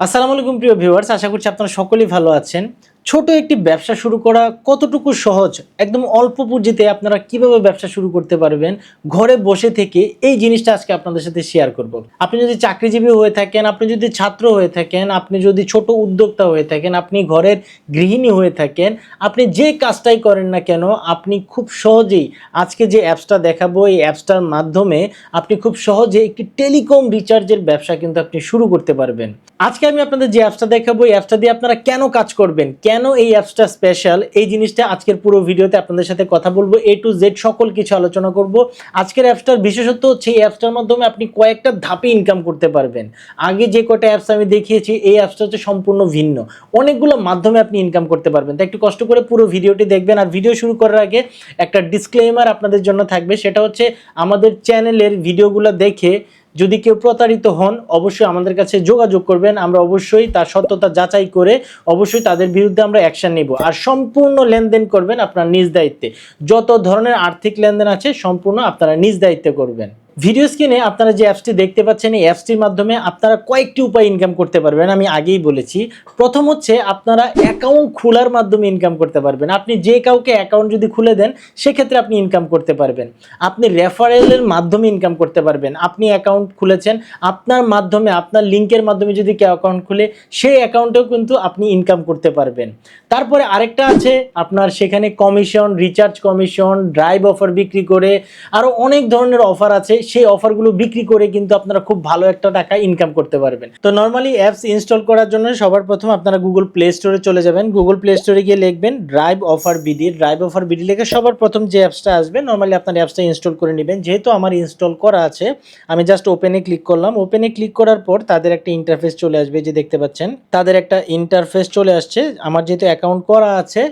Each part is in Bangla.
আসসালামু আলাইকুম প্রিয় ভিউয়ার্স আশা করছি আপনারা সকলেই ভালো আছেন। ছোট একটি ব্যবসা শুরু করা কতটুকু সহজ? একদম অল্প পুঁজিতে আপনারা কীভাবে ব্যবসা শুরু করতে পারবেন? ঘরে বসে থেকে এই জিনিসটা আজকে আপনাদের সাথে শেয়ার করব। আপনি যদি চাকরিজীবী হয়ে থাকেন, আপনি যদি ছাত্র হয়ে থাকেন, আপনি যদি ছোট উদ্যোক্তা হয়ে থাকেন, আপনি ঘরের গৃহিণী হয়ে থাকেন, আপনি যে কাজটাই করেন না কেন, আপনি খুব সহজেই আজকে যে অ্যাপসটা দেখাবো, এই অ্যাপসটার মাধ্যমে আপনি খুব সহজে একটি টেলিকম রিচার্জের ব্যবসা কিন্তু আপনি শুরু করতে পারবেন। আজকে আমি আপনাদের যে অ্যাপসটা দেখাবো, এই অ্যাপসটা দিয়ে আপনারা কেন কাজ করবেন? কেন এই অ্যাপসটা স্পেশাল এই জিনিসটা আজকের পুরো ভিডিওতে আপনাদের সাথে কথা বলব এ টু জেড সকল কিছু আলোচনা করব। আজকের অ্যাপসটার বিশেষত্ব হচ্ছে এই অ্যাপসটার মাধ্যমে আপনি কয়েকটা ধাপে ইনকাম করতে পারবেন। আগে যে কটা অ্যাপস আমি দেখিয়েছি, এই অ্যাপসটা হচ্ছে সম্পূর্ণ ভিন্ন। অনেকগুলো মাধ্যমে আপনি ইনকাম করতে পারবেন। তাই একটু কষ্ট করে পুরো ভিডিওটি দেখবেন। আর ভিডিও শুরু করার আগে একটা ডিসক্লেমার আপনাদের জন্য থাকবে, সেটা হচ্ছে আমাদের চ্যানেলের ভিডিওগুলো দেখে যদি কেউ প্রতারিত হন, অবশ্যই আমাদের কাছে যোগাযোগ করবেন। আমরা অবশ্যই তার সত্যতা যাচাই করে অবশ্যই তাদের বিরুদ্ধে আমরা অ্যাকশান নিব। আর সম্পূর্ণ লেনদেন করবেন আপনার নিজ দায়িত্বে। যত ধরনের আর্থিক লেনদেন আছে, সম্পূর্ণ আপনারা নিজ দায়িত্বে করবেন। ভিডিও স্ক্রিনে আপনারা যে অ্যাপসটি দেখতে পাচ্ছেন, এই অ্যাপসটির মাধ্যমে আপনারা কয়েকটি উপায় ইনকাম করতে পারবেন, আমি আগেই বলেছি। প্রথম হচ্ছে আপনারা অ্যাকাউন্ট খোলার মাধ্যমে ইনকাম করতে পারবেন। আপনি যে কাউকে অ্যাকাউন্ট যদি খুলে দেন, সেক্ষেত্রে আপনি ইনকাম করতে পারবেন। আপনি রেফারেলের মাধ্যমে ইনকাম করতে পারবেন। আপনি অ্যাকাউন্ট খুলেছেন, আপনার মাধ্যমে, আপনার লিঙ্কের মাধ্যমে যদি কেউ অ্যাকাউন্ট খুলে, সেই অ্যাকাউন্টেও কিন্তু আপনি ইনকাম করতে পারবেন। তারপরে আরেকটা আছে, আপনার সেখানে commission recharge commission drive offer বিক্রি করে আরও অনেক ধরনের অফার আছে। সেই অফারগুলো বিক্রি করে কিন্তু আপনারা খুব ভালো একটা টাকা ইনকাম করতে পারবেন। তো নর্মালি অ্যাপস ইনস্টল করার জন্য সবার প্রথম আপনারা গুগল প্লে স্টোরে চলে যাবেন। গুগল প্লে স্টোরে গিয়ে লিখবেন drive offer BD drive offer BD লিখে সবার প্রথম যে অ্যাপসটা আসবে নর্মালি আপনার অ্যাপসটা ইনস্টল করে নেবেন। যেহেতু আমার ইনস্টল করা আছে, আমি জাস্ট ওপেনে ক্লিক করলাম। ওপেনে ক্লিক করার পর তাদের একটা ইন্টারফেস চলে আসবে যে দেখতে পাচ্ছেন। তাদের একটা ইন্টারফেস চলে আসছে। আমার যেহেতু অ্যাকাউন্ট করা আছে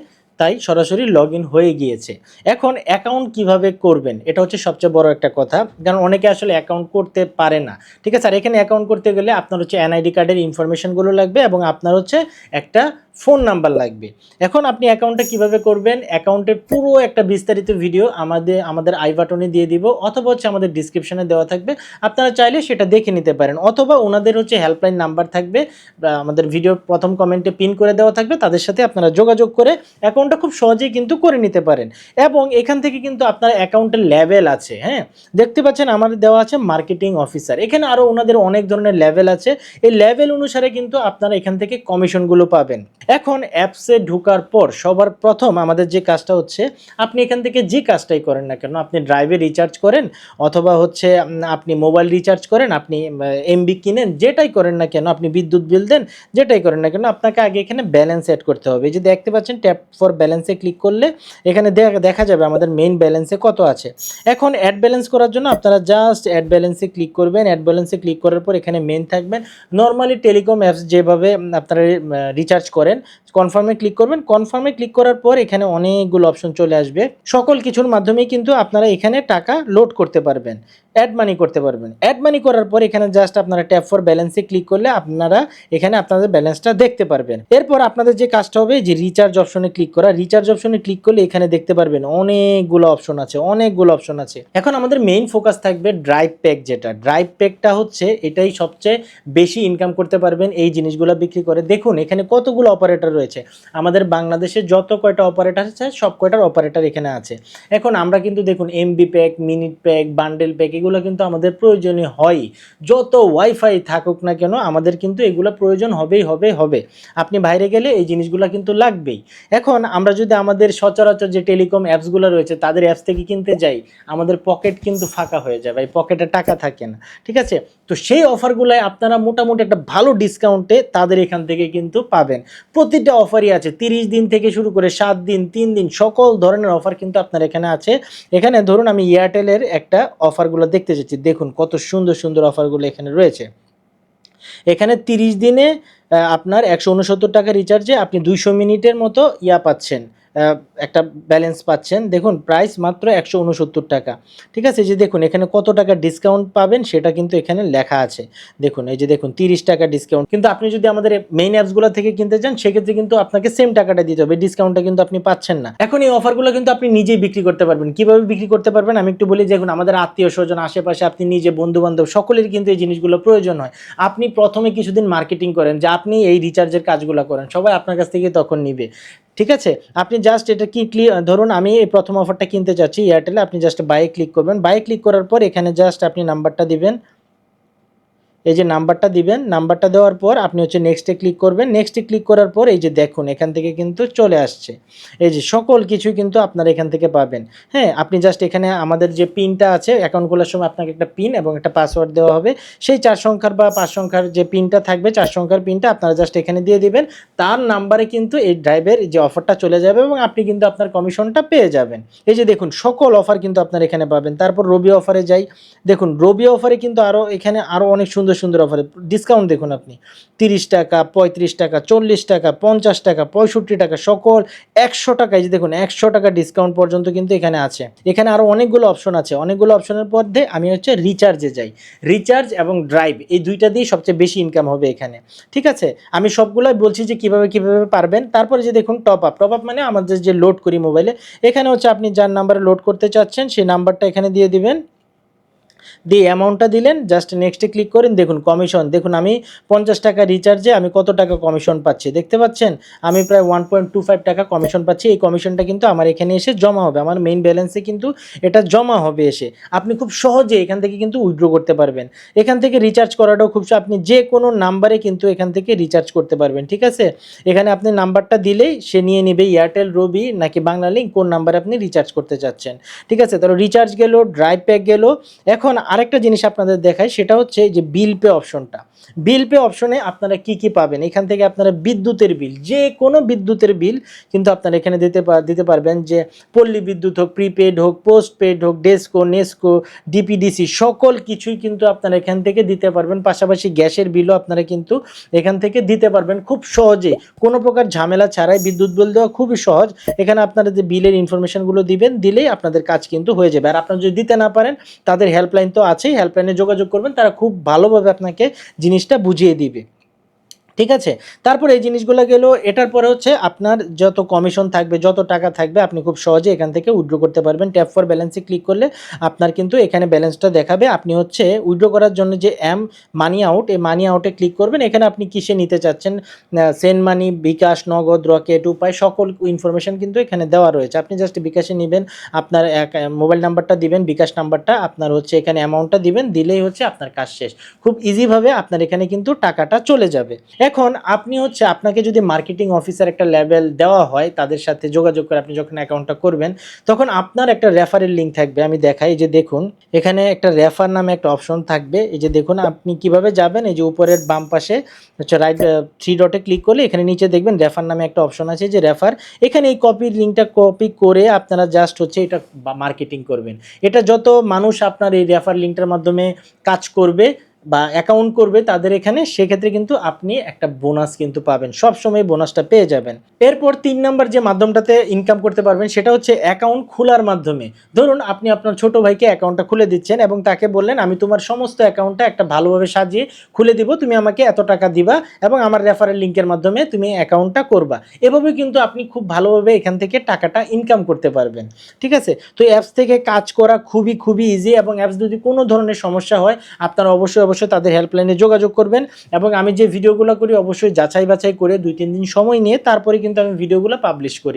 তাই সরাসরি লগ হয়ে গিয়েছে। এখন অ্যাকাউন্ট কীভাবে করবেন? এটা হচ্ছে সবচেয়ে বড় একটা কথা। কারণ অনেকে আসলে অ্যাকাউন্ট করতে পারে না। ঠিক আছে? আর এখানে অ্যাকাউন্ট করতে গেলে আপনার হচ্ছে এনআইডি কার্ডের ইনফরমেশনগুলো লাগবে এবং আপনার হচ্ছে একটা ফোন নাম্বার লাগবে। এখন আপনি অ্যাকাউন্টটা কীভাবে করবেন? অ্যাকাউন্টের পুরো একটা বিস্তারিত ভিডিও আমাদের আমাদের আই বাটনে দিয়ে দিব অথবা হচ্ছে আমাদের ডিসক্রিপশনে দেওয়া থাকবে। আপনারা চাইলে সেটা দেখে নিতে পারেন। অথবা ওনাদের হচ্ছে হেল্পলাইন নাম্বার থাকবে। আমাদের ভিডিও প্রথম কমেন্টে পিন করে দেওয়া থাকবে। তাদের সাথে আপনারা যোগাযোগ করে অ্যাকাউন্টটা খুব সহজেই কিন্তু করে নিতে পারেন। এবং এখান থেকে কিন্তু আপনার অ্যাকাউন্টের লেভেল আছে হ্যাঁ? দেখতে পাচ্ছেন আমাদের দেওয়া আছে মার্কেটিং অফিসার এখানে আরও ওনাদের অনেক ধরনের লেভেল আছে। এই লেভেল অনুসারে কিন্তু আপনারা এখান থেকে কমিশনগুলো পাবেন। এখন অ্যাপসে ঢোকার পর সবার প্রথম আমাদের যে কাজটা হচ্ছে, আপনি এখান থেকে যে কাজটাই করেন না কেন, আপনি ড্রাইভে রিচার্জ করেন অথবা হচ্ছে আপনি মোবাইল রিচার্জ করেন, আপনি এমবি কিনেন, যেটাই করেন না কেন, আপনি বিদ্যুৎ বিল দেন, যেটাই করেন না কেন, আপনাকে আগে এখানে ব্যালেন্স অ্যাড করতে হবে। এই যে দেখতে পাচ্ছেন ট্যাপ ফর ব্যালেন্সে ক্লিক করলে এখানে দেখ- যাবে আমাদের মেইন ব্যালেন্সে কত আছে। এখন অ্যাড ব্যালেন্স করার জন্য আপনারা জাস্ট অ্যাড ব্যালেন্সে ক্লিক করবেন। অ্যাড ব্যালেন্সে ক্লিক করার পর এখানে মেন থাকবেন। নর্মালি টেলিকম অ্যাপস যেভাবে আপনারা রিচার্জ করেন কনফার্মে ক্লিক করবেন। কনফার্মে ক্লিক করার পর এখানে অনেকগুলো অপশন চলে আসবে। সকল কিছুর মাধ্যমেই কিন্তু আপনারা এখানে টাকা লোড করতে পারবেন। অ্যাড মানি করতে পারবেন। অ্যাড মানি করার পর এখানে জাস্ট আপনারা ট্যাপ ফর ব্যালেন্সে ক্লিক করলে আপনারা এখানে আপনাদের ব্যালেন্সটা দেখতে পারবেন। এরপর আপনাদের যে কাজটা হবে যে রিচার্জ অপশনে ক্লিক করা রিচার্জ অপশনে ক্লিক করলে এখানে দেখতে পারবেন অনেকগুলো অপশন আছে, অনেকগুলো অপশন আছে। এখন আমাদের মেইন ফোকাস থাকবে ড্রাইভ প্যাক যেটা। ড্রাইভ প্যাকটা হচ্ছে এটাই সবচেয়ে বেশি ইনকাম করতে পারবেন এই জিনিসগুলো বিক্রি করে। দেখুন, এখানে কতগুলো অপারেটর রয়েছে। আমাদের বাংলাদেশে যত কয়টা অপারেটর আছে, সব কয়টার অপারেটর এখানে আছে। এখন আমরা কিন্তু দেখুন MB pack minute pack bundle pack এগুলো কিন্তু আমাদের প্রয়োজনীয় হয় যত ওয়াইফাই থাকুক না কেন, আমাদের কিন্তু এগুলো প্রয়োজন হবেই, হবে হবে। আপনি বাইরে গেলে এই জিনিসগুলো কিন্তু লাগবেই। এখন আমরা যদি আমাদের সচরাচর যে টেলিকম অ্যাপসগুলো রয়েছে, তাদের অ্যাপস থেকে কিনতে যাই, আমাদের পকেট কিন্তু ফাঁকা হয়ে যাবে এই পকেটে টাকা থাকে না, ঠিক আছে? তো সেই অফারগুলোয় আপনারা মোটামুটি একটা ভালো ডিসকাউন্টে তাদের এখান থেকে কিন্তু পাবেন। প্রতিটা অফারই আছে। তিরিশ দিন থেকে শুরু করে সাত দিন, তিন দিন, সকল ধরনের অফার কিন্তু আপনার এখানে আছে। এখানে ধরুন আমি এয়ারটেলের একটা অফারগুলো দেখতে চাচ্ছি দেখুন কত সুন্দর সুন্দর অফারগুলো এখানে রয়েছে। এখানে তিরিশ দিনে আপনার একশো উনসত্তর টাকা রিচার্জে আপনি দুইশো মিনিটের মতো ইয়া পাচ্ছেন। একটা ব্যালেন্স পাচ্ছেন। দেখুন প্রাইস মাত্র একশো উনসত্তর টাকা। ঠিক আছে? যে দেখুন, এখানে কত টাকা ডিসকাউন্ট পাবেন সেটা কিন্তু এখানে লেখা আছে। দেখুন, এই যে দেখুন, তিরিশ টাকা ডিসকাউন্ট কিন্তু আপনি যদি আমাদের মেইন অ্যাপসগুলো থেকে কিনতে চান, সেক্ষেত্রে কিন্তু আপনাকে সেম টাকাটা দিতে হবে। ডিসকাউন্টটা কিন্তু আপনি পাচ্ছেন না। এখন এই অফারগুলো কিন্তু আপনি নিজেই বিক্রি করতে পারবেন। কীভাবে বিক্রি করতে পারবেন? আমি একটু বলি, দেখুন, আমাদের আত্মীয় স্বজন, আশেপাশে আপনি নিজে বন্ধু বান্ধব সকলের কিন্তু এই জিনিসগুলো প্রয়োজন হয়। আপনি প্রথমে কিছুদিন মার্কেটিং করেন যে আপনি এই রিচার্জের কাজগুলো করেন। সবাই আপনার কাছ থেকে তখন নিবে। ঠিক আছে? আপনি জাস্ট এটা কি ক্লিক ধরুন আমি এই প্রথম অফারটা কিনতে চাচ্ছি এয়ারটেলে আপনি জাস্ট বাইয়ে ক্লিক করবেন। বাইয়ে ক্লিক করার পর এখানে জাস্ট আপনি নাম্বারটা দিবেন। এই যে নাম্বারটা দিবেন, নাম্বারটা দেওয়ার পর আপনি হচ্ছে নেক্সটে ক্লিক করবেন। নেক্সটে ক্লিক করার পর এই যে দেখুন, এখান থেকে কিন্তু চলে আসছে। এই যে সকল কিছুই কিন্তু আপনারা এখান থেকে পাবেন। হ্যাঁ আপনি জাস্ট এখানে আমাদের যে পিনটা আছে অ্যাকাউন্ট খোলার সময় আপনাকে একটা পিন এবং একটা পাসওয়ার্ড দেওয়া হবে। সেই চার সংখ্যার বা পাঁচ সংখ্যার যে পিনটা থাকবে, চার সংখ্যার পিনটা আপনারা জাস্ট এখানে দিয়ে দিবেন। তার নাম্বারে কিন্তু এই ড্রাইভের যে অফারটা চলে যাবে এবং আপনি কিন্তু আপনার কমিশনটা পেয়ে যাবেন। এই যে দেখুন, সকল অফার কিন্তু আপনার এখানে পাবেন। তারপর রবি অফারে যাই। দেখুন রবি অফারে কিন্তু আরও এখানে আরও অনেক সুন্দর সুন্দর অফারে ডিসকাউন্ট দেখুন আপনি। তিরিশ টাকা, পঁয়ত্রিশ টাকা, চল্লিশ টাকা, পঞ্চাশ টাকা, পঁয়ষট্টি টাকা, সকল একশো টাকায় যে দেখুন, একশো টাকা ডিসকাউন্ট পর্যন্ত কিন্তু এখানে আছে। এখানে আরও অনেকগুলো অপশন আছে। অনেকগুলো অপশনের মধ্যে আমি হচ্ছে রিচার্জে যাই। রিচার্জ এবং ড্রাইভ এই দুইটা দিয়ে সবচেয়ে বেশি ইনকাম হবে এখানে। ঠিক আছে? আমি সবগুলোই বলছি যে কীভাবে কীভাবে পারবেন। তারপরে যে দেখুন টপ আপ টপ আপ মানে আমাদের যে লোড করি মোবাইলে এখানে হচ্ছে আপনি যার নাম্বারে লোড করতে চাচ্ছেন, সেই নাম্বারটা এখানে দিয়ে দিবেন। দিয়ে অ্যামাউন্টটা দিলেন জাস্ট নেক্সটে ক্লিক করেন, দেখুন কমিশন দেখুন আমি পঞ্চাশ টাকা রিচার্জে আমি কত টাকা কমিশন পাচ্ছি। দেখতে পাচ্ছেন? আমি প্রায় ওয়ান পয়েন্ট টু ফাইভ টাকা কমিশন পাচ্ছি। এই কমিশনটা কিন্তু আমার এখানে এসে জমা হবে। আমার মেইন ব্যালেন্সে কিন্তু এটা জমা হবে এসে। আপনি খুব সহজে এখান থেকে কিন্তু উইথড্র করতে পারবেন। এখান থেকে রিচার্জ করাটাও খুব আপনি যে কোনো নাম্বারে কিন্তু এখান থেকে রিচার্জ করতে পারবেন, ঠিক আছে? এখানে আপনি নাম্বারটা দিলেই সে নিয়ে নেবে এয়ারটেল রবি নাকি বাংলা লিঙ্ক কোন নাম্বারে আপনি রিচার্জ করতে চাচ্ছেন, ঠিক আছে? তাহলে রিচার্জ গেল ড্রাইভ প্যাক গেল। এখন আরেকটা জিনিস আপনাদের দেখায় সেটা হচ্ছে যে বিল পে অপশনটা বিল পে অপশনে আপনারা কি কি পাবেন? এখান থেকে আপনারা বিদ্যুতের বিল যে কোনো বিদ্যুতের বিল কিন্তু আপনারা এখানে দিতে দিতে পারবেন যে পল্লী বিদ্যুৎ হোক প্রিপেড হোক পোস্ট পেড হোক ডেস্কো নেস্কো ডিপিডিসি সকল কিছুই কিন্তু আপনারা এখান থেকে দিতে পারবেন। পাশাপাশি গ্যাসের বিলও আপনারা কিন্তু এখান থেকে দিতে পারবেন খুব সহজে কোনো প্রকার ঝামেলা ছাড়াই বিদ্যুৎ বিল দেওয়া খুবই সহজ। এখানে আপনারা যে বিলের ইনফরমেশনগুলো দিবেন, দিলেই আপনাদের কাজ কিন্তু হয়ে যাবে। আর আপনারা যদি দিতে না পারেন, তাদের হেল্পলাইন তো আছেই হেল্পলাইনে যোগাযোগ করবেন তারা খুব ভালোভাবে আপনাকে জিনিসটা বুঝিয়ে দিবে। ঠিক আছে? তারপর এই জিনিসগুলো গেল, এটার পরে হচ্ছে আপনার যত কমিশন থাকবে, যত টাকা থাকবে, আপনি খুব সহজে এখান থেকে উইড্রো করতে পারবেন। ট্যাপ ফর ব্যালেন্সে ক্লিক করলে আপনার কিন্তু এখানে ব্যালেন্সটা দেখাবে। আপনি হচ্ছে উইড্রো করার জন্য যে অ্যাম মানি আউট এই মানি আউটে ক্লিক করবেন। এখানে আপনি কিসে নিতে চাচ্ছেন? সেন্ড মানি বিকাশ, নগদ রকেট উপায়, সকল ইনফরমেশন কিন্তু এখানে দেওয়া রয়েছে। আপনি জাস্ট বিকাশে নেবেন, আপনার মোবাইল নাম্বারটা দিবেন, বিকাশ নাম্বারটা আপনার হচ্ছে এখানে অ্যামাউন্টটা দিবেন, দিলেই হচ্ছে আপনার কাজ শেষ। খুব ইজিভাবে আপনার এখানে কিন্তু টাকাটা চলে যাবে। এখন আপনি হচ্ছে আপনাকে যদি মার্কেটিং অফিসার একটা লেভেল দেওয়া হয়, তাদের সাথে যোগাযোগ করে আপনি যখন অ্যাকাউন্টটা করবেন, তখন আপনার একটা রেফারের লিঙ্ক থাকবে। আমি দেখাই যে দেখুন, এখানে একটা রেফার নামে একটা অপশন থাকবে। এই যে দেখুন, আপনি কীভাবে যাবেন, এই যে উপরের বাম পাশে হচ্ছে রাইট থ্রি ডটে ক্লিক করলে এখানে নিচে দেখবেন রেফার নামে একটা অপশন আছে যে রেফার এখানে এই কপির লিঙ্কটা কপি করে আপনারা জাস্ট হচ্ছে এটা মার্কেটিং করবেন। এটা যত মানুষ আপনার এই রেফার লিঙ্কটার মাধ্যমে কাজ করবে বা অ্যাকাউন্ট করবে তাদের এখানে, সেক্ষেত্রে কিন্তু আপনি একটা বোনাস কিন্তু পাবেন। সব সময় বোনাসটা পেয়ে যাবেন। এরপর তিন নাম্বার যে মাধ্যমটাতে ইনকাম করতে পারবেন, সেটা হচ্ছে অ্যাকাউন্ট খোলার মাধ্যমে। ধরুন, আপনি আপনার ছোট ভাইকে অ্যাকাউন্টটা খুলে দিচ্ছেন এবং তাকে বললেন, আমি তোমার সমস্ত অ্যাকাউন্টটা একটা ভালোভাবে সাজিয়ে খুলে দিব, তুমি আমাকে এত টাকা দিবা এবং আমার রেফারেল লিঙ্কের মাধ্যমে তুমি অ্যাকাউন্টটা করবা। এভাবে কিন্তু আপনি খুব ভালোভাবে এখান থেকে টাকাটা ইনকাম করতে পারবেন। ঠিক আছে? তো অ্যাপস থেকে কাজ করা খুবই খুবই ইজি এবং অ্যাপস যদি কোনো ধরনের সমস্যা হয়, আপনারা অবশ্যই অবশ্যই তাদের হেল্পলাইনে যোগাযোগ করবেন এবং আমি যে ভিডিওগুলো করি অবশ্যই যাচাই বাছাই করে দুই, তিন দিন সময় নিয়ে তারপরে কিন্তু আমি ভিডিওগুলো পাবলিশ করি।